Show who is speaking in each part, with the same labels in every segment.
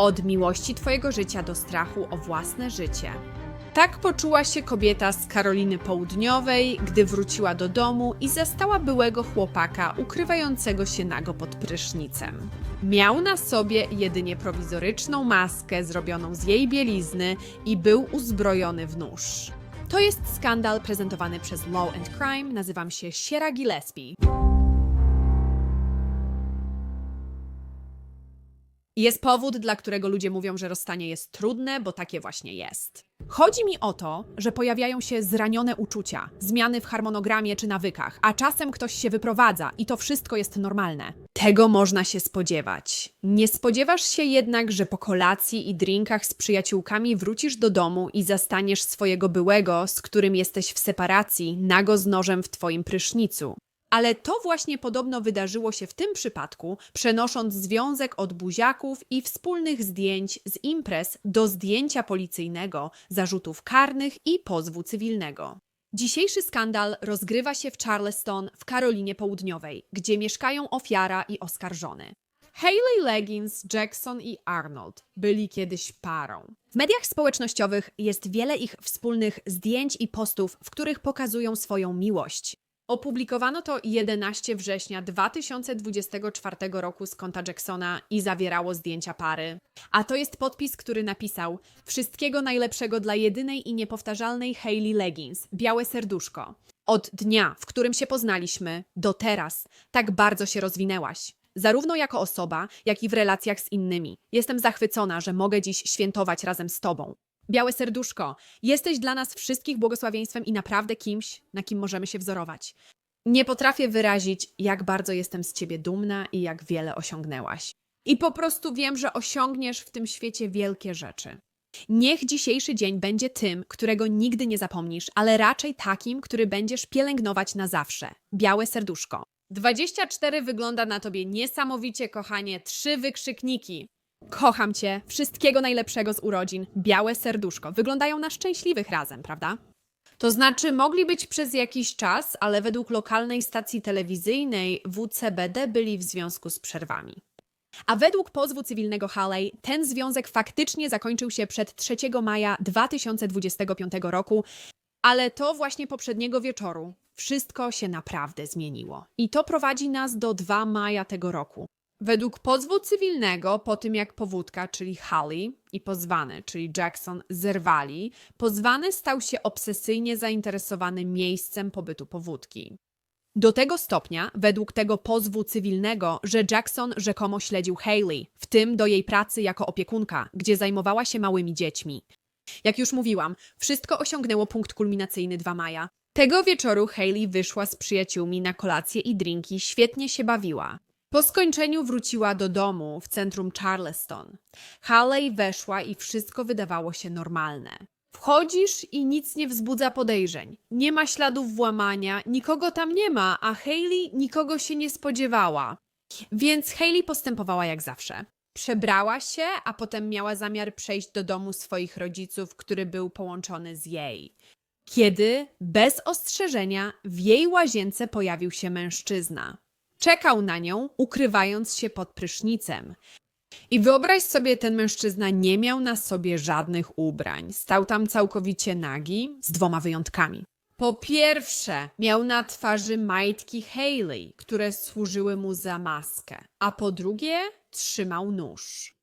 Speaker 1: Od miłości twojego życia do strachu o własne życie. Tak poczuła się kobieta z Karoliny Południowej, gdy wróciła do domu i zastała byłego chłopaka ukrywającego się nago pod prysznicem. Miał na sobie jedynie prowizoryczną maskę zrobioną z jej bielizny i był uzbrojony w nóż. To jest skandal prezentowany przez Law and Crime. Nazywam się Sierra Gillespie. Jest powód, dla którego ludzie mówią, że rozstanie jest trudne, bo takie właśnie jest. Chodzi mi o to, że pojawiają się zranione uczucia, zmiany w harmonogramie czy nawykach, a czasem ktoś się wyprowadza i to wszystko jest normalne. Tego można się spodziewać. Nie spodziewasz się jednak, że po kolacji i drinkach z przyjaciółkami wrócisz do domu i zastaniesz swojego byłego, z którym jesteś w separacji, nago z nożem w twoim prysznicu. Ale to właśnie podobno wydarzyło się w tym przypadku, przenosząc związek od buziaków i wspólnych zdjęć z imprez do zdjęcia policyjnego, zarzutów karnych i pozwu cywilnego. Dzisiejszy skandal rozgrywa się w Charleston w Karolinie Południowej, gdzie mieszkają ofiara i oskarżony. Hayley Leggins, Jackson i Arnold byli kiedyś parą. W mediach społecznościowych jest wiele ich wspólnych zdjęć i postów, w których pokazują swoją miłość. Opublikowano to 11 września 2024 roku z konta Jacksona i zawierało zdjęcia pary. A to jest podpis, który napisał Wszystkiego najlepszego dla jedynej i niepowtarzalnej Hayley Leggins, białe serduszko. Od dnia, w którym się poznaliśmy, do teraz, tak bardzo się rozwinęłaś. Zarówno jako osoba, jak i w relacjach z innymi. Jestem zachwycona, że mogę dziś świętować razem z Tobą. Białe serduszko, jesteś dla nas wszystkich błogosławieństwem i naprawdę kimś, na kim możemy się wzorować. Nie potrafię wyrazić, jak bardzo jestem z ciebie dumna i jak wiele osiągnęłaś. I po prostu wiem, że osiągniesz w tym świecie wielkie rzeczy. Niech dzisiejszy dzień będzie tym, którego nigdy nie zapomnisz, ale raczej takim, który będziesz pielęgnować na zawsze. Białe serduszko. 24 wygląda na tobie niesamowicie, kochanie. Trzy wykrzykniki. Kocham cię, wszystkiego najlepszego z urodzin, białe serduszko. Wyglądają na szczęśliwych razem, prawda? To znaczy, mogli być przez jakiś czas, ale według lokalnej stacji telewizyjnej WCBD byli w związku z przerwami. A według pozwu cywilnego Haley, ten związek faktycznie zakończył się przed 3 maja 2025 roku, ale to właśnie poprzedniego wieczoru wszystko się naprawdę zmieniło. I to prowadzi nas do 2 maja tego roku. Według pozwu cywilnego, po tym jak powódka, czyli Holly, i pozwany, czyli Jackson, zerwali, pozwany stał się obsesyjnie zainteresowany miejscem pobytu powódki. Do tego stopnia, według tego pozwu cywilnego, że Jackson rzekomo śledził Hayley, w tym do jej pracy jako opiekunka, gdzie zajmowała się małymi dziećmi. Jak już mówiłam, wszystko osiągnęło punkt kulminacyjny 2 maja. Tego wieczoru Hayley wyszła z przyjaciółmi na kolację i drinki, świetnie się bawiła. Po skończeniu wróciła do domu w centrum Charleston. Haley weszła i wszystko wydawało się normalne. Wchodzisz i nic nie wzbudza podejrzeń. Nie ma śladów włamania, nikogo tam nie ma, a Hayley nikogo się nie spodziewała. Więc Hayley postępowała jak zawsze. Przebrała się, a potem miała zamiar przejść do domu swoich rodziców, który był połączony z jej. Kiedy, bez ostrzeżenia, w jej łazience pojawił się mężczyzna. Czekał na nią, ukrywając się pod prysznicem. I wyobraź sobie, ten mężczyzna nie miał na sobie żadnych ubrań. Stał tam całkowicie nagi, z dwoma wyjątkami. Po pierwsze, miał na twarzy majtki Hayley, które służyły mu za maskę, a po drugie, trzymał nóż.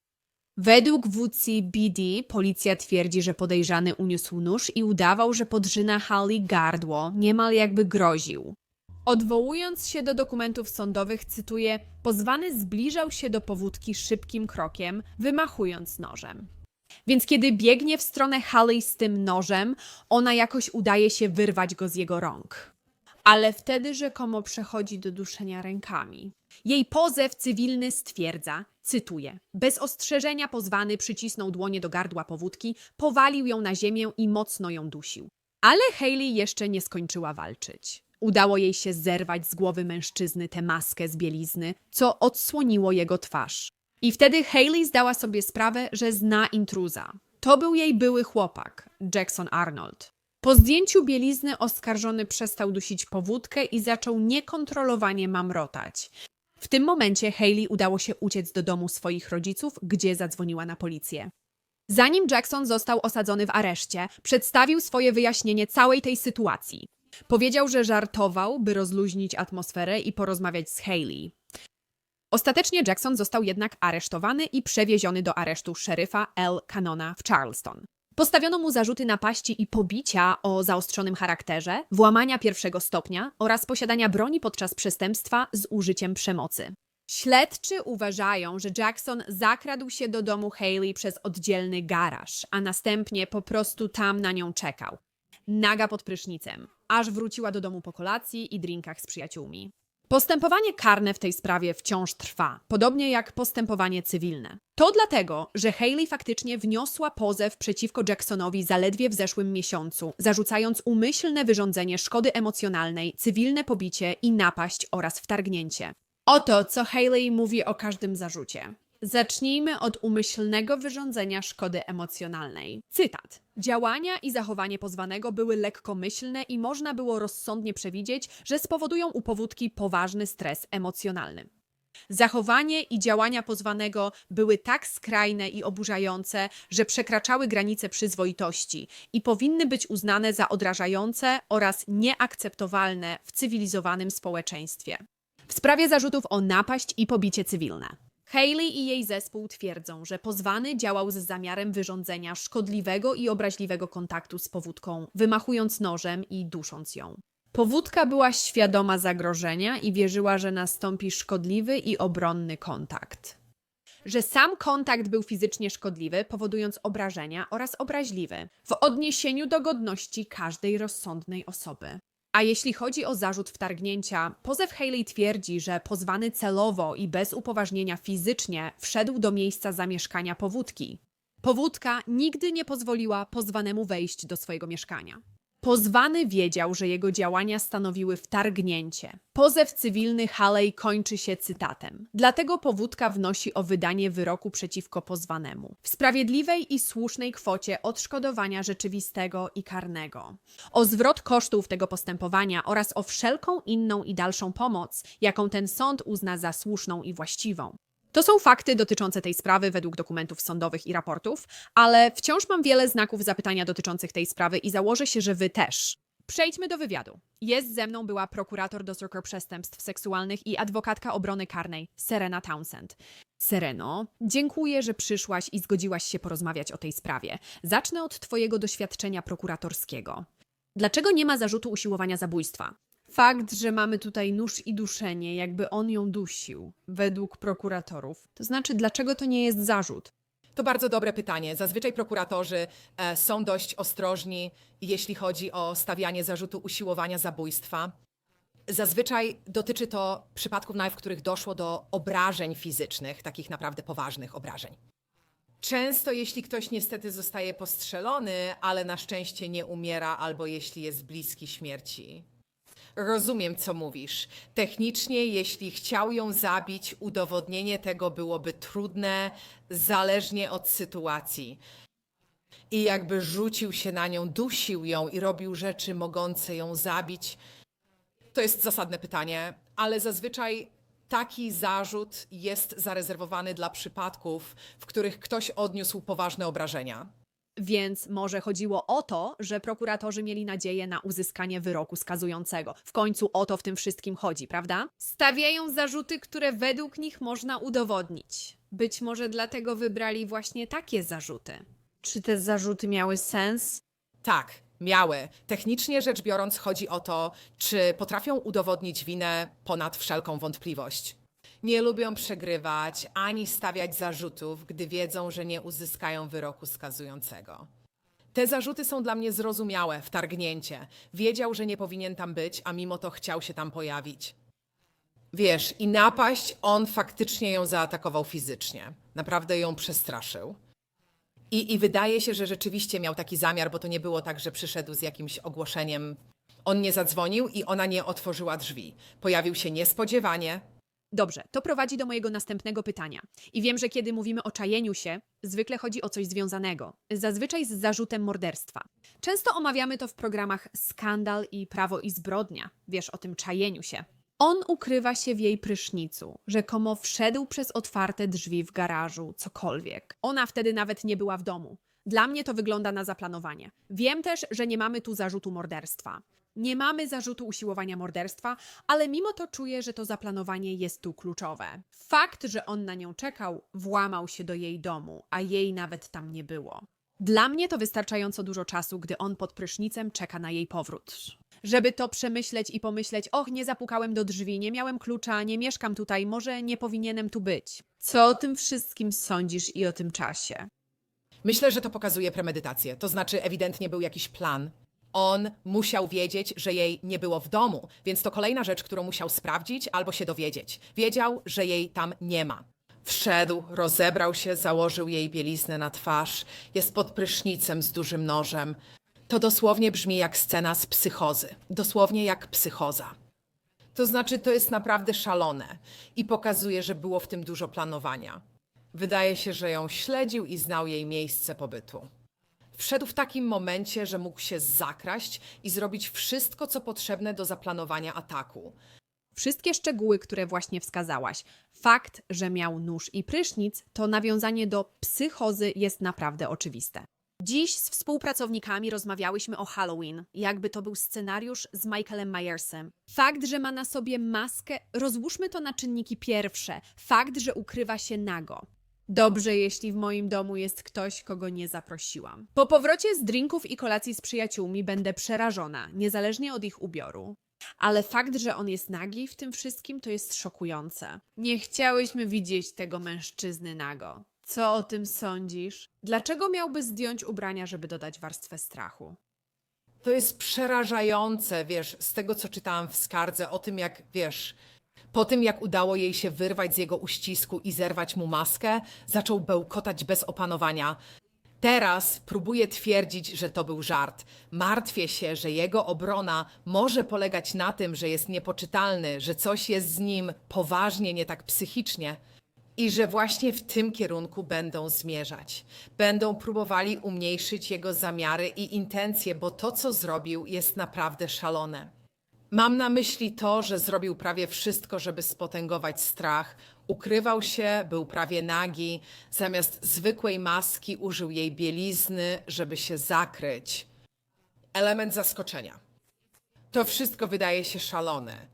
Speaker 1: Według WCBD policja twierdzi, że podejrzany uniósł nóż i udawał, że podrzyna Haley gardło, niemal jakby groził. Odwołując się do dokumentów sądowych, cytuję: Pozwany zbliżał się do powódki szybkim krokiem, wymachując nożem. Więc kiedy biegnie w stronę Haley z tym nożem, ona jakoś udaje się wyrwać go z jego rąk. Ale wtedy rzekomo przechodzi do duszenia rękami. Jej pozew cywilny stwierdza, cytuję: Bez ostrzeżenia pozwany przycisnął dłonie do gardła powódki, powalił ją na ziemię i mocno ją dusił. Ale Hayley jeszcze nie skończyła walczyć. Udało jej się zerwać z głowy mężczyzny tę maskę z bielizny, co odsłoniło jego twarz. I wtedy Hayley zdała sobie sprawę, że zna intruza. To był jej były chłopak, Jackson Arnold. Po zdjęciu bielizny oskarżony przestał dusić powódkę i zaczął niekontrolowanie mamrotać. W tym momencie Hailey udało się uciec do domu swoich rodziców, gdzie zadzwoniła na policję. Zanim Jackson został osadzony w areszcie, przedstawił swoje wyjaśnienie całej tej sytuacji. Powiedział, że żartował, by rozluźnić atmosferę i porozmawiać z Hailey. Ostatecznie Jackson został jednak aresztowany i przewieziony do aresztu szeryfa L. Canona w Charleston. Postawiono mu zarzuty napaści i pobicia o zaostrzonym charakterze, włamania pierwszego stopnia oraz posiadania broni podczas przestępstwa z użyciem przemocy. Śledczy uważają, że Jackson zakradł się do domu Haley przez oddzielny garaż, a następnie po prostu tam na nią czekał. Naga pod prysznicem, aż wróciła do domu po kolacji i drinkach z przyjaciółmi. Postępowanie karne w tej sprawie wciąż trwa, podobnie jak postępowanie cywilne. To dlatego, że Haley faktycznie wniosła pozew przeciwko Jacksonowi zaledwie w zeszłym miesiącu, zarzucając umyślne wyrządzenie szkody emocjonalnej, cywilne pobicie i napaść oraz wtargnięcie. Oto, co Haley mówi o każdym zarzucie. Zacznijmy od umyślnego wyrządzenia szkody emocjonalnej. Cytat. Działania i zachowanie pozwanego były lekkomyślne i można było rozsądnie przewidzieć, że spowodują u powódki poważny stres emocjonalny. Zachowanie i działania pozwanego były tak skrajne i oburzające, że przekraczały granice przyzwoitości i powinny być uznane za odrażające oraz nieakceptowalne w cywilizowanym społeczeństwie. W sprawie zarzutów o napaść i pobicie cywilne. Haley i jej zespół twierdzą, że pozwany działał z zamiarem wyrządzenia szkodliwego i obraźliwego kontaktu z powódką, wymachując nożem i dusząc ją. Powódka była świadoma zagrożenia i wierzyła, że nastąpi szkodliwy i obronny kontakt. Że sam kontakt był fizycznie szkodliwy, powodując obrażenia oraz obraźliwy w odniesieniu do godności każdej rozsądnej osoby. A jeśli chodzi o zarzut wtargnięcia, pozew Haley twierdzi, że pozwany celowo i bez upoważnienia fizycznie wszedł do miejsca zamieszkania powódki. Powódka nigdy nie pozwoliła pozwanemu wejść do swojego mieszkania. Pozwany wiedział, że jego działania stanowiły wtargnięcie. Pozew cywilny Haley kończy się cytatem. Dlatego powódka wnosi o wydanie wyroku przeciwko pozwanemu. W sprawiedliwej i słusznej kwocie odszkodowania rzeczywistego i karnego. O zwrot kosztów tego postępowania oraz o wszelką inną i dalszą pomoc, jaką ten sąd uzna za słuszną i właściwą. To są fakty dotyczące tej sprawy według dokumentów sądowych i raportów, ale wciąż mam wiele znaków zapytania dotyczących tej sprawy i założę się, że wy też. Przejdźmy do wywiadu. Jest ze mną była prokurator do struktur przestępstw seksualnych i adwokatka obrony karnej Serena Townsend. Sereno, dziękuję, że przyszłaś i zgodziłaś się porozmawiać o tej sprawie. Zacznę od Twojego doświadczenia prokuratorskiego. Dlaczego nie ma zarzutu usiłowania zabójstwa? Fakt, że mamy tutaj nóż i duszenie, jakby on ją dusił, według prokuratorów. To znaczy, dlaczego to nie jest zarzut?
Speaker 2: To bardzo dobre pytanie. Zazwyczaj prokuratorzy e, są dość ostrożni, jeśli chodzi o stawianie zarzutu usiłowania zabójstwa. Zazwyczaj dotyczy to przypadków, w których doszło do obrażeń fizycznych, takich naprawdę poważnych obrażeń. Często, jeśli ktoś niestety zostaje postrzelony, ale na szczęście nie umiera, albo jeśli jest bliski śmierci. Rozumiem, co mówisz. Technicznie, jeśli chciał ją zabić, udowodnienie tego byłoby trudne, zależnie od sytuacji. I jakby rzucił się na nią, dusił ją i robił rzeczy mogące ją zabić. To jest zasadne pytanie, ale zazwyczaj taki zarzut jest zarezerwowany dla przypadków, w których ktoś odniósł poważne obrażenia.
Speaker 1: Więc może chodziło o to, że prokuratorzy mieli nadzieję na uzyskanie wyroku skazującego. W końcu o to w tym wszystkim chodzi, prawda? Stawiają zarzuty, które według nich można udowodnić. Być może dlatego wybrali właśnie takie zarzuty. Czy te zarzuty miały sens?
Speaker 2: Tak, miały. Technicznie rzecz biorąc, chodzi o to, czy potrafią udowodnić winę ponad wszelką wątpliwość. Nie lubią przegrywać ani stawiać zarzutów, gdy wiedzą, że nie uzyskają wyroku skazującego. Te zarzuty są dla mnie zrozumiałe, wtargnięcie. Wiedział, że nie powinien tam być, a mimo to chciał się tam pojawić. Wiesz, i napaść, on faktycznie ją zaatakował fizycznie. Naprawdę ją przestraszył. I, I wydaje się, że rzeczywiście miał taki zamiar, bo to nie było tak, że przyszedł z jakimś ogłoszeniem. On nie zadzwonił i ona nie otworzyła drzwi. Pojawił się niespodziewanie.
Speaker 1: Dobrze, to prowadzi do mojego następnego pytania. I wiem, że kiedy mówimy o czajeniu się, zwykle chodzi o coś związanego, zazwyczaj z zarzutem morderstwa. Często omawiamy to w programach Skandal i Prawo i Zbrodnia. Wiesz o tym czajeniu się. On ukrywa się w jej prysznicu, rzekomo wszedł przez otwarte drzwi w garażu, cokolwiek. Ona wtedy nawet nie była w domu. Dla mnie to wygląda na zaplanowanie. Wiem też, że nie mamy tu zarzutu morderstwa. Nie mamy zarzutu usiłowania morderstwa, ale mimo to czuję, że to zaplanowanie jest tu kluczowe. Fakt, że on na nią czekał, włamał się do jej domu, a jej nawet tam nie było. Dla mnie to wystarczająco dużo czasu, gdy on pod prysznicem czeka na jej powrót. Żeby to przemyśleć i pomyśleć, och, nie zapukałem do drzwi, nie miałem klucza, nie mieszkam tutaj, może nie powinienem tu być. Co o tym wszystkim sądzisz i o tym czasie?
Speaker 2: Myślę, że to pokazuje premedytację. To znaczy, ewidentnie był jakiś plan. On musiał wiedzieć, że jej nie było w domu, więc to kolejna rzecz, którą musiał sprawdzić albo się dowiedzieć. Wiedział, że jej tam nie ma. Wszedł, rozebrał się, założył jej bieliznę na twarz, jest pod prysznicem z dużym nożem. To dosłownie brzmi jak scena z psychozy. Dosłownie jak psychoza. To znaczy, to jest naprawdę szalone i pokazuje, że było w tym dużo planowania. Wydaje się, że ją śledził i znał jej miejsce pobytu. Wszedł w takim momencie, że mógł się zakraść i zrobić wszystko, co potrzebne do zaplanowania ataku.
Speaker 1: Wszystkie szczegóły, które właśnie wskazałaś, fakt, że miał nóż i prysznic, to nawiązanie do psychozy jest naprawdę oczywiste. Dziś z współpracownikami rozmawiałyśmy o Halloween, jakby to był scenariusz z Michaelem Myersem. Fakt, że ma na sobie maskę, rozłóżmy to na czynniki pierwsze. Fakt, że ukrywa się nago. Dobrze, jeśli w moim domu jest ktoś, kogo nie zaprosiłam. Po powrocie z drinków i kolacji z przyjaciółmi będę przerażona, niezależnie od ich ubioru. Ale fakt, że on jest nagi w tym wszystkim, to jest szokujące. Nie chciałyśmy widzieć tego mężczyzny nago. Co o tym sądzisz? Dlaczego miałby zdjąć ubrania, żeby dodać warstwę strachu?
Speaker 2: To jest przerażające, wiesz, z tego co czytałam w skardze o tym, jak wiesz. Po tym, jak udało jej się wyrwać z jego uścisku i zerwać mu maskę, zaczął bełkotać bez opanowania. Teraz próbuje twierdzić, że to był żart. Martwię się, że jego obrona może polegać na tym, że jest niepoczytalny, że coś jest z nim poważnie nie tak psychicznie. I że właśnie w tym kierunku będą zmierzać. Będą próbowali umniejszyć jego zamiary i intencje, bo to, co zrobił, jest naprawdę szalone. Mam na myśli to, że zrobił prawie wszystko, żeby spotęgować strach. Ukrywał się, był prawie nagi, zamiast zwykłej maski użył jej bielizny, żeby się zakryć. Element zaskoczenia. To wszystko wydaje się szalone.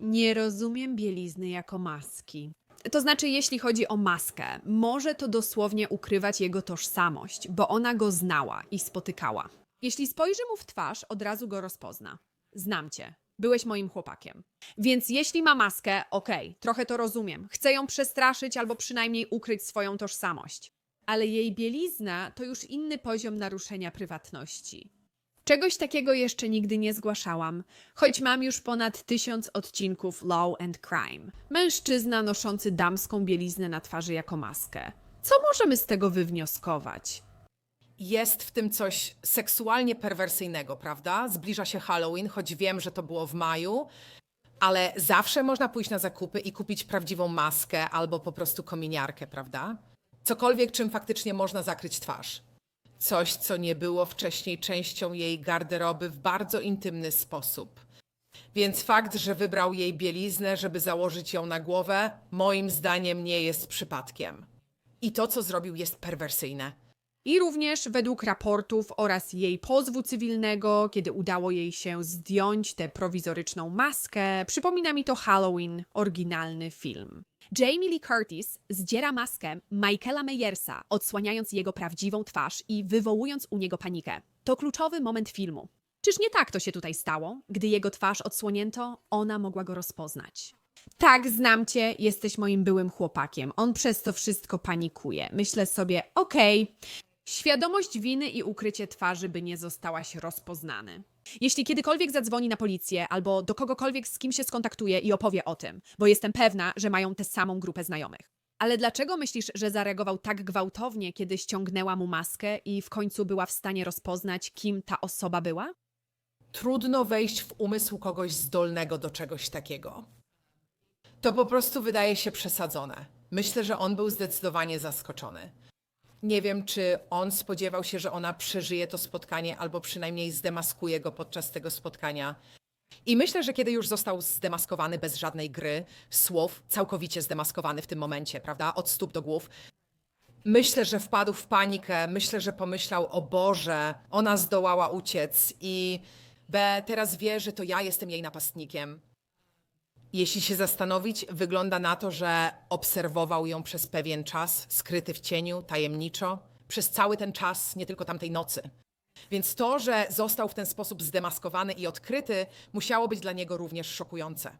Speaker 1: Nie rozumiem bielizny jako maski. To znaczy, jeśli chodzi o maskę, może to dosłownie ukrywać jego tożsamość, bo ona go znała i spotykała. Jeśli spojrzy mu w twarz, od razu go rozpozna. Znam cię. Byłeś moim chłopakiem. Więc jeśli ma maskę, okej, trochę to rozumiem. Chcę ją przestraszyć albo przynajmniej ukryć swoją tożsamość. Ale jej bielizna to już inny poziom naruszenia prywatności. Czegoś takiego jeszcze nigdy nie zgłaszałam, choć mam już ponad tysiąc odcinków Law and Crime. Mężczyzna noszący damską bieliznę na twarzy jako maskę. Co możemy z tego wywnioskować?
Speaker 2: Jest w tym coś seksualnie perwersyjnego, prawda? Zbliża się Halloween, choć wiem, że to było w maju, ale zawsze można pójść na zakupy i kupić prawdziwą maskę albo po prostu kominiarkę, prawda? Cokolwiek, czym faktycznie można zakryć twarz. Coś, co nie było wcześniej częścią jej garderoby w bardzo intymny sposób. Więc fakt, że wybrał jej bieliznę, żeby założyć ją na głowę, moim zdaniem nie jest przypadkiem. I to, co zrobił, jest perwersyjne.
Speaker 1: I również według raportów oraz jej pozwu cywilnego, kiedy udało jej się zdjąć tę prowizoryczną maskę, przypomina mi to Halloween, oryginalny film. Jamie Lee Curtis zdziera maskę Michaela Meyersa, odsłaniając jego prawdziwą twarz i wywołując u niego panikę. To kluczowy moment filmu. Czyż nie tak to się tutaj stało? Gdy jego twarz odsłonięto, ona mogła go rozpoznać. Tak, znam cię, jesteś moim byłym chłopakiem. On przez to wszystko panikuje. Myślę sobie, okej, Świadomość winy i ukrycie twarzy, by nie zostałaś rozpoznany. Jeśli kiedykolwiek zadzwoni na policję albo do kogokolwiek, z kim się skontaktuje i opowie o tym, bo jestem pewna, że mają tę samą grupę znajomych. Ale dlaczego myślisz, że zareagował tak gwałtownie, kiedy ściągnęła mu maskę i w końcu była w stanie rozpoznać, kim ta osoba była?
Speaker 2: Trudno wejść w umysł kogoś zdolnego do czegoś takiego. To po prostu wydaje się przesadzone. Myślę, że on był zdecydowanie zaskoczony. Nie wiem, czy on spodziewał się, że ona przeżyje to spotkanie, albo przynajmniej zdemaskuje go podczas tego spotkania. I myślę, że kiedy już został zdemaskowany bez żadnej gry, słów, całkowicie zdemaskowany w tym momencie, prawda, od stóp do głów, myślę, że wpadł w panikę, myślę, że pomyślał, o Boże, ona zdołała uciec i B, teraz wie, że to ja jestem jej napastnikiem. Jeśli się zastanowić, wygląda na to, że obserwował ją przez pewien czas, skryty w cieniu, tajemniczo, przez cały ten czas, nie tylko tamtej nocy. Więc to, że został w ten sposób zdemaskowany i odkryty, musiało być dla niego również szokujące.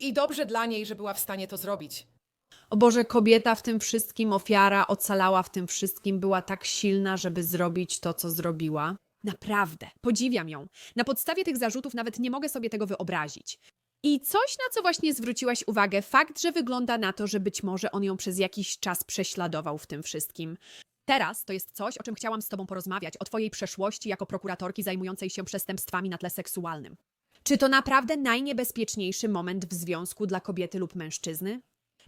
Speaker 2: I dobrze dla niej, że była w stanie to zrobić.
Speaker 1: O Boże, kobieta w tym wszystkim, ofiara ocalała w tym wszystkim, była tak silna, żeby zrobić to, co zrobiła. Naprawdę, podziwiam ją. Na podstawie tych zarzutów nawet nie mogę sobie tego wyobrazić. I coś, na co właśnie zwróciłaś uwagę, fakt, że wygląda na to, że być może on ją przez jakiś czas prześladował w tym wszystkim. Teraz to jest coś, o czym chciałam z Tobą porozmawiać, o Twojej przeszłości jako prokuratorki zajmującej się przestępstwami na tle seksualnym. Czy to naprawdę najniebezpieczniejszy moment w związku dla kobiety lub mężczyzny?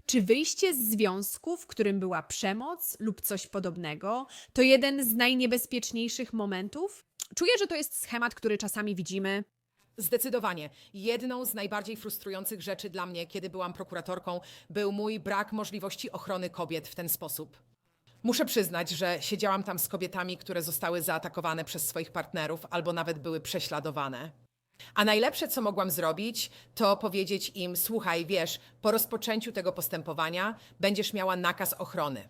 Speaker 1: Czy wyjście z związku, w którym była przemoc lub coś podobnego, to jeden z najniebezpieczniejszych momentów? Czuję, że to jest schemat, który czasami widzimy.
Speaker 2: Zdecydowanie. Jedną z najbardziej frustrujących rzeczy dla mnie, kiedy byłam prokuratorką, był mój brak możliwości ochrony kobiet w ten sposób. Muszę przyznać, że siedziałam tam z kobietami, które zostały zaatakowane przez swoich partnerów albo nawet były prześladowane. A najlepsze, co mogłam zrobić, to powiedzieć im: Słuchaj, wiesz, po rozpoczęciu tego postępowania będziesz miała nakaz ochrony.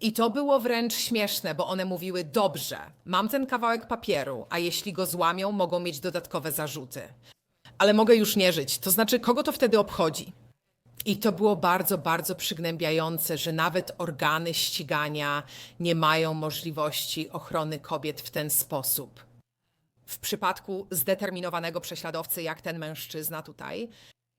Speaker 2: I to było wręcz śmieszne, bo one mówiły: Dobrze, mam ten kawałek papieru, a jeśli go złamią, mogą mieć dodatkowe zarzuty. Ale mogę już nie żyć, to znaczy, kogo to wtedy obchodzi? I to było bardzo, bardzo przygnębiające, że nawet organy ścigania nie mają możliwości ochrony kobiet w ten sposób. W przypadku zdeterminowanego prześladowcy, jak ten mężczyzna tutaj,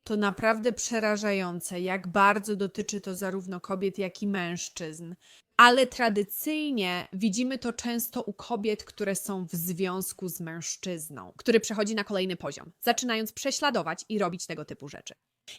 Speaker 1: To naprawdę przerażające, jak bardzo dotyczy to zarówno kobiet, jak i mężczyzn. Ale tradycyjnie widzimy to często u kobiet, które są w związku z mężczyzną, który przechodzi na kolejny poziom, zaczynając prześladować i robić tego typu rzeczy.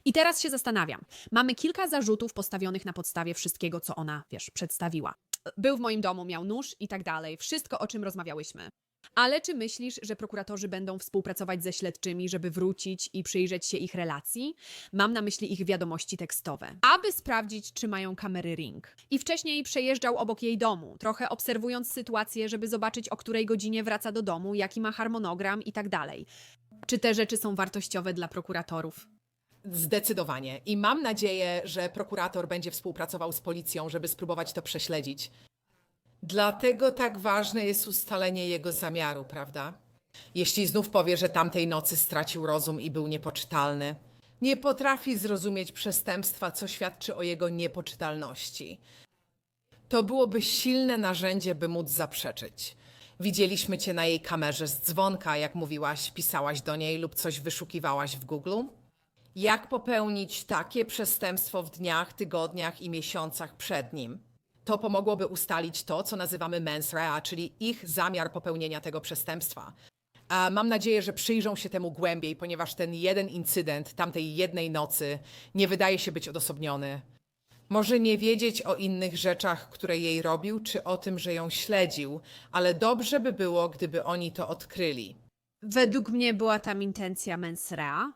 Speaker 1: I teraz się zastanawiam. Mamy kilka zarzutów postawionych na podstawie wszystkiego, co ona, wiesz, przedstawiła. Był w moim domu, miał nóż i tak dalej. Wszystko, o czym rozmawiałyśmy. Ale czy myślisz, że prokuratorzy będą współpracować ze śledczymi, żeby wrócić i przyjrzeć się ich relacji? Mam na myśli ich wiadomości tekstowe. Aby sprawdzić, czy mają kamery ring. I wcześniej przejeżdżał obok jej domu, trochę obserwując sytuację, żeby zobaczyć, o której godzinie wraca do domu, jaki ma harmonogram i tak dalej. Czy te rzeczy są wartościowe dla prokuratorów?
Speaker 2: Zdecydowanie. I mam nadzieję, że prokurator będzie współpracował z policją, żeby spróbować to prześledzić. Dlatego tak ważne jest ustalenie jego zamiaru, prawda? Jeśli znów powie, że tamtej nocy stracił rozum i był niepoczytalny, nie potrafi zrozumieć przestępstwa, co świadczy o jego niepoczytalności. To byłoby silne narzędzie, by móc zaprzeczyć. Widzieliśmy cię na jej kamerze z dzwonka, jak mówiłaś, pisałaś do niej lub coś wyszukiwałaś w Google. Jak popełnić takie przestępstwo w dniach, tygodniach i miesiącach przed nim? To pomogłoby ustalić to, co nazywamy mens rea, czyli ich zamiar popełnienia tego przestępstwa. A mam nadzieję, że przyjrzą się temu głębiej, ponieważ ten jeden incydent tamtej jednej nocy nie wydaje się być odosobniony. Może nie wiedzieć o innych rzeczach, które jej robił, czy o tym, że ją śledził, ale dobrze by było, gdyby oni to odkryli.
Speaker 1: Według mnie była tam intencja mensrea.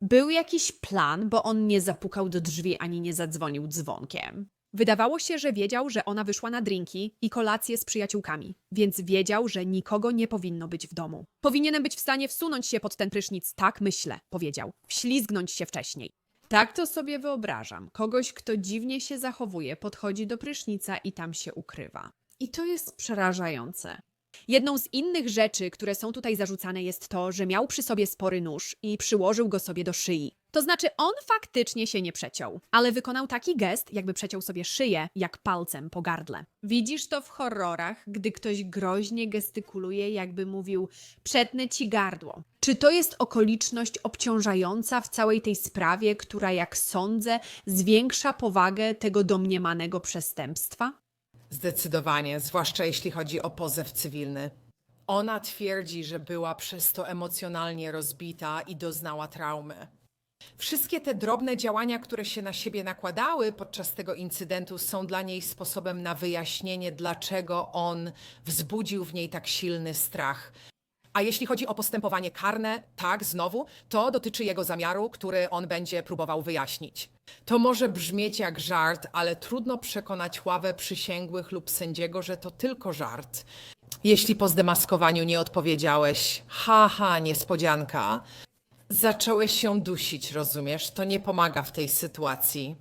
Speaker 1: Był jakiś plan, bo on nie zapukał do drzwi ani nie zadzwonił dzwonkiem. Wydawało się, że wiedział, że ona wyszła na drinki i kolację z przyjaciółkami, więc wiedział, że nikogo nie powinno być w domu. Powinienem być w stanie wsunąć się pod ten prysznic, tak myślę, powiedział. Wślizgnąć się wcześniej. Tak to sobie wyobrażam. Kogoś, kto dziwnie się zachowuje, podchodzi do prysznica i tam się ukrywa. I to jest przerażające. Jedną z innych rzeczy, które są tutaj zarzucane, jest to, że miał przy sobie spory nóż i przyłożył go sobie do szyi. To znaczy, on faktycznie się nie przeciął, ale wykonał taki gest, jakby przeciął sobie szyję, jak palcem po gardle. Widzisz to w horrorach, gdy ktoś groźnie gestykuluje, jakby mówił: Przetnę ci gardło. Czy to jest okoliczność obciążająca w całej tej sprawie, która, jak sądzę, zwiększa powagę tego domniemanego przestępstwa?
Speaker 2: Zdecydowanie, zwłaszcza jeśli chodzi o pozew cywilny. Ona twierdzi, że była przez to emocjonalnie rozbita i doznała traumy. Wszystkie te drobne działania, które się na siebie nakładały podczas tego incydentu, są dla niej sposobem na wyjaśnienie, dlaczego on wzbudził w niej tak silny strach. A jeśli chodzi o postępowanie karne, tak, znowu, to dotyczy jego zamiaru, który on będzie próbował wyjaśnić. To może brzmieć jak żart, ale trudno przekonać ławę przysięgłych lub sędziego, że to tylko żart. Jeśli po zdemaskowaniu nie odpowiedziałeś, haha, niespodzianka, zacząłeś się dusić, rozumiesz? To nie pomaga w tej sytuacji.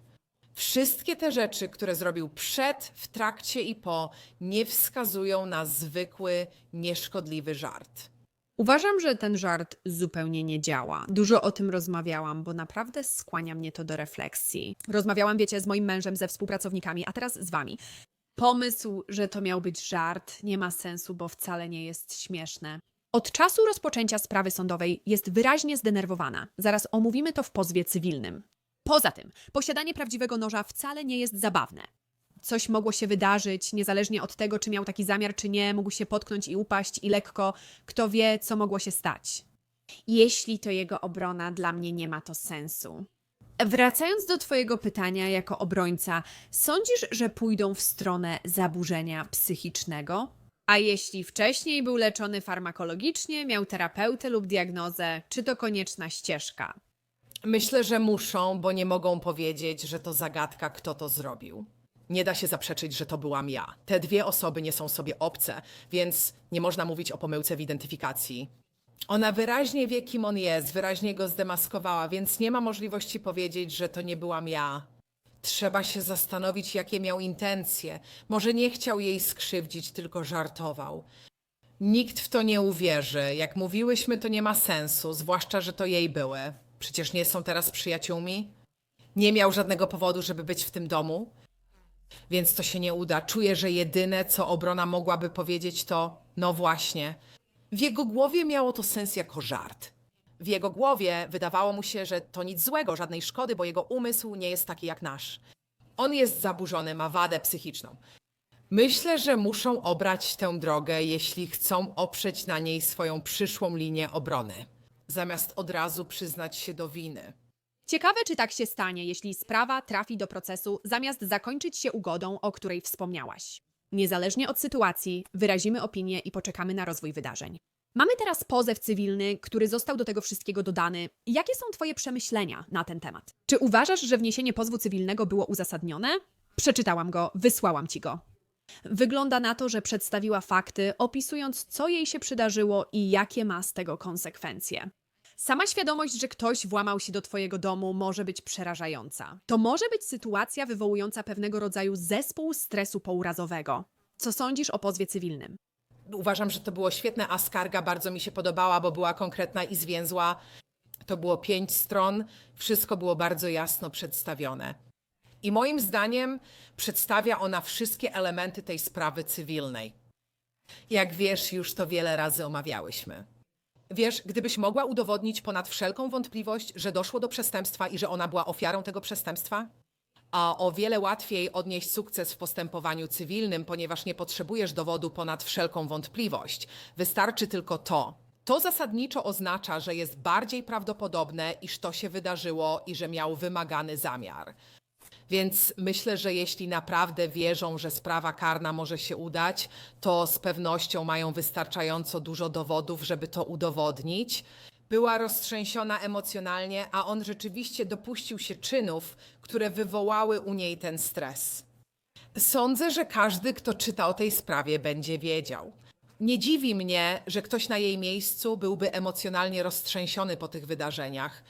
Speaker 2: Wszystkie te rzeczy, które zrobił przed, w trakcie i po, nie wskazują na zwykły, nieszkodliwy żart.
Speaker 1: Uważam, że ten żart zupełnie nie działa. Dużo o tym rozmawiałam, bo naprawdę skłania mnie to do refleksji. Rozmawiałam, wiecie, z moim mężem, ze współpracownikami, a teraz z wami. Pomysł, że to miał być żart, nie ma sensu, bo wcale nie jest śmieszne. Od czasu rozpoczęcia sprawy sądowej jest wyraźnie zdenerwowana. Zaraz omówimy to w pozwie cywilnym. Poza tym, posiadanie prawdziwego noża wcale nie jest zabawne. Coś mogło się wydarzyć, niezależnie od tego, czy miał taki zamiar, czy nie, mógł się potknąć i upaść i lekko, kto wie, co mogło się stać. Jeśli to jego obrona, dla mnie nie ma to sensu. Wracając do Twojego pytania jako obrońca, sądzisz, że pójdą w stronę zaburzenia psychicznego? A jeśli wcześniej był leczony farmakologicznie, miał terapeutę lub diagnozę, czy to konieczna ścieżka?
Speaker 2: Myślę, że muszą, bo nie mogą powiedzieć, że to zagadka, kto to zrobił. Nie da się zaprzeczyć, że to byłam ja. Te dwie osoby nie są sobie obce, więc nie można mówić o pomyłce w identyfikacji. Ona wyraźnie wie, kim on jest, wyraźnie go zdemaskowała, więc nie ma możliwości powiedzieć, że to nie byłam ja. Trzeba się zastanowić, jakie miał intencje. Może nie chciał jej skrzywdzić, tylko żartował. Nikt w to nie uwierzy. Jak mówiłyśmy, to nie ma sensu, zwłaszcza, że to jej były. Przecież nie są teraz przyjaciółmi. Nie miał żadnego powodu, żeby być w tym domu. Więc to się nie uda. Czuję, że jedyne, co obrona mogłaby powiedzieć, to no właśnie. W jego głowie miało to sens jako żart. W jego głowie wydawało mu się, że to nic złego, żadnej szkody, bo jego umysł nie jest taki jak nasz. On jest zaburzony, ma wadę psychiczną. Myślę, że muszą obrać tę drogę, jeśli chcą oprzeć na niej swoją przyszłą linię obrony, zamiast od razu przyznać się do winy.
Speaker 1: Ciekawe, czy tak się stanie, jeśli sprawa trafi do procesu, zamiast zakończyć się ugodą, o której wspomniałaś. Niezależnie od sytuacji, wyrazimy opinię i poczekamy na rozwój wydarzeń. Mamy teraz pozew cywilny, który został do tego wszystkiego dodany. Jakie są Twoje przemyślenia na ten temat? Czy uważasz, że wniesienie pozwu cywilnego było uzasadnione? Przeczytałam go, wysłałam Ci go. Wygląda na to, że przedstawiła fakty, opisując, co jej się przydarzyło i jakie ma z tego konsekwencje. Sama świadomość, że ktoś włamał się do Twojego domu, może być przerażająca. To może być sytuacja wywołująca pewnego rodzaju zespół stresu pourazowego. Co sądzisz o pozwie cywilnym?
Speaker 2: Uważam, że to było świetne, a skarga bardzo mi się podobała, bo była konkretna i zwięzła. To było pięć stron, wszystko było bardzo jasno przedstawione. I moim zdaniem przedstawia ona wszystkie elementy tej sprawy cywilnej. Jak wiesz, już to wiele razy omawiałyśmy. Wiesz, gdybyś mogła udowodnić ponad wszelką wątpliwość, że doszło do przestępstwa i że ona była ofiarą tego przestępstwa, a o wiele łatwiej odnieść sukces w postępowaniu cywilnym, ponieważ nie potrzebujesz dowodu ponad wszelką wątpliwość. Wystarczy tylko to. To zasadniczo oznacza, że jest bardziej prawdopodobne, iż to się wydarzyło i że miał wymagany zamiar. Więc myślę, że jeśli naprawdę wierzą, że sprawa karna może się udać, to z pewnością mają wystarczająco dużo dowodów, żeby to udowodnić. Była roztrzęsiona emocjonalnie, a on rzeczywiście dopuścił się czynów, które wywołały u niej ten stres. Sądzę, że każdy, kto czyta o tej sprawie, będzie wiedział. Nie dziwi mnie, że ktoś na jej miejscu byłby emocjonalnie roztrzęsiony po tych wydarzeniach.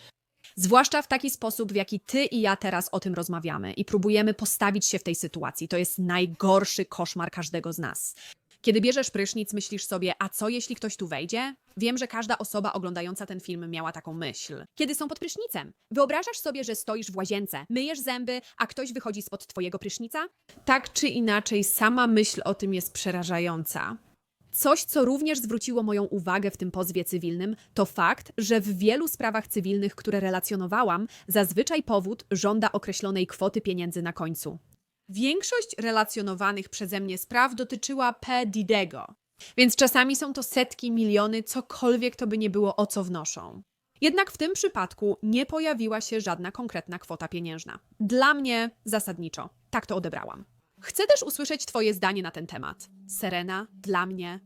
Speaker 1: Zwłaszcza w taki sposób, w jaki ty i ja teraz o tym rozmawiamy i próbujemy postawić się w tej sytuacji. To jest najgorszy koszmar każdego z nas. Kiedy bierzesz prysznic, myślisz sobie, a co jeśli ktoś tu wejdzie? Wiem, że każda osoba oglądająca ten film miała taką myśl. Kiedy są pod prysznicem, wyobrażasz sobie, że stoisz w łazience, myjesz zęby, a ktoś wychodzi spod twojego prysznica? Tak czy inaczej, sama myśl o tym jest przerażająca. Coś, co również zwróciło moją uwagę w tym pozwie cywilnym, to fakt, że w wielu sprawach cywilnych, które relacjonowałam, zazwyczaj powód żąda określonej kwoty pieniędzy na końcu. Większość relacjonowanych przeze mnie spraw dotyczyła P. Didego, więc czasami są to setki, miliony, cokolwiek to by nie było, o co wnoszą. Jednak w tym przypadku nie pojawiła się żadna konkretna kwota pieniężna. Dla mnie zasadniczo. Tak to odebrałam. Chcę też usłyszeć Twoje zdanie na ten temat. Serena, dla mnie.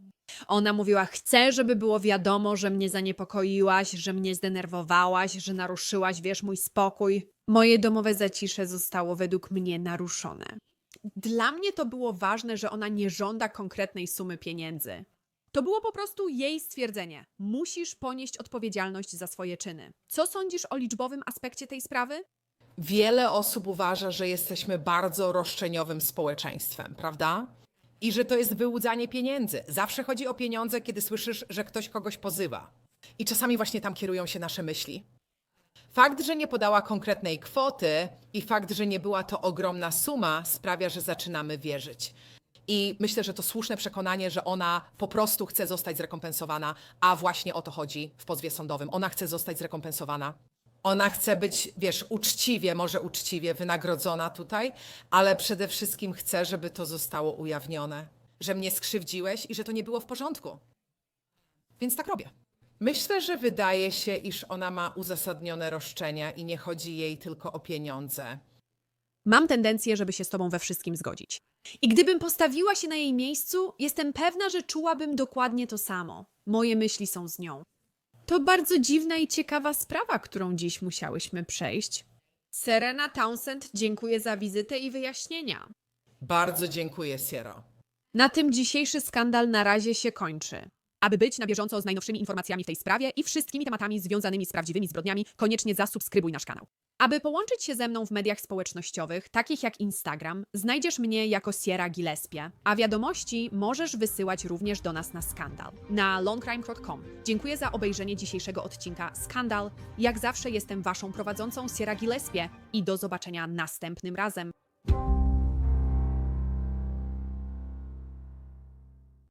Speaker 1: Ona mówiła: Chcę, żeby było wiadomo, że mnie zaniepokoiłaś, że mnie zdenerwowałaś, że naruszyłaś, wiesz, mój spokój. Moje domowe zacisze zostało według mnie naruszone. Dla mnie to było ważne, że ona nie żąda konkretnej sumy pieniędzy. To było po prostu jej stwierdzenie. Musisz ponieść odpowiedzialność za swoje czyny. Co sądzisz o liczbowym aspekcie tej sprawy?
Speaker 2: Wiele osób uważa, że jesteśmy bardzo roszczeniowym społeczeństwem, prawda? I że to jest wyłudzanie pieniędzy. Zawsze chodzi o pieniądze, kiedy słyszysz, że ktoś kogoś pozywa. I czasami właśnie tam kierują się nasze myśli. Fakt, że nie podała konkretnej kwoty i fakt, że nie była to ogromna suma, sprawia, że zaczynamy wierzyć. I myślę, że to słuszne przekonanie, że ona po prostu chce zostać zrekompensowana, a właśnie o to chodzi w pozwie sądowym. Ona chce zostać zrekompensowana. Ona chce być, wiesz, uczciwie, może uczciwie wynagrodzona tutaj, ale przede wszystkim chce, żeby to zostało ujawnione, że mnie skrzywdziłeś i że to nie było w porządku. Więc tak robię. Myślę, że wydaje się, iż ona ma uzasadnione roszczenia i nie chodzi jej tylko o pieniądze.
Speaker 1: Mam tendencję, żeby się z tobą we wszystkim zgodzić. I gdybym postawiła się na jej miejscu, jestem pewna, że czułabym dokładnie to samo. Moje myśli są z nią. To bardzo dziwna i ciekawa sprawa, którą dziś musiałyśmy przejść. Serena Townsend, dziękuję za wizytę i wyjaśnienia.
Speaker 2: Bardzo dziękuję, Siero.
Speaker 1: Na tym dzisiejszy skandal na razie się kończy. Aby być na bieżąco z najnowszymi informacjami w tej sprawie i wszystkimi tematami związanymi z prawdziwymi zbrodniami, koniecznie zasubskrybuj nasz kanał. Aby połączyć się ze mną w mediach społecznościowych, takich jak Instagram, znajdziesz mnie jako Sierra Gillespie, a wiadomości możesz wysyłać również do nas na Skandal, na longcrime.com. Dziękuję za obejrzenie dzisiejszego odcinka Skandal. Jak zawsze jestem waszą prowadzącą Sierra Gillespie i do zobaczenia następnym razem.